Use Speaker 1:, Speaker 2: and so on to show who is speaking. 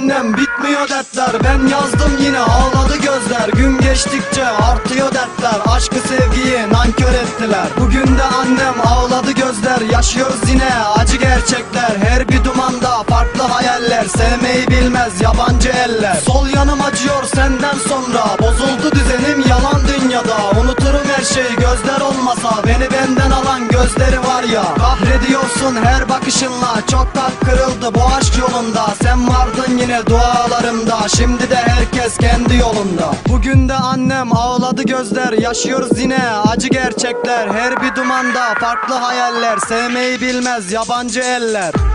Speaker 1: annem bitmiyor dertler. Ben yazdım yine ağladı gözler. Gün geçtikçe artıyor dertler. Aşkı sevgiyi nankör ettiler. Bugün de annem ağladı gözler. Yaşıyoruz yine acı gerçekler. Her bir dumanda farklı hayaller. Sevmeyi bilmez yabancı eller. Sol yanım acıyor senden sonra. Bozuldu düzenim yalan dünyada. Unuturum her şeyi gözler olmasa. Beni gözleri var ya. Kahrediyorsun her bakışınla. Çok kalp kırıldı bu aşk yolunda. Sen vardın yine dualarımda. Şimdi de herkes kendi yolunda. Bugün de annem ağladı gözler. Yaşıyoruz yine acı gerçekler. Her bir dumanda farklı hayaller. Sevmeyi bilmez yabancı eller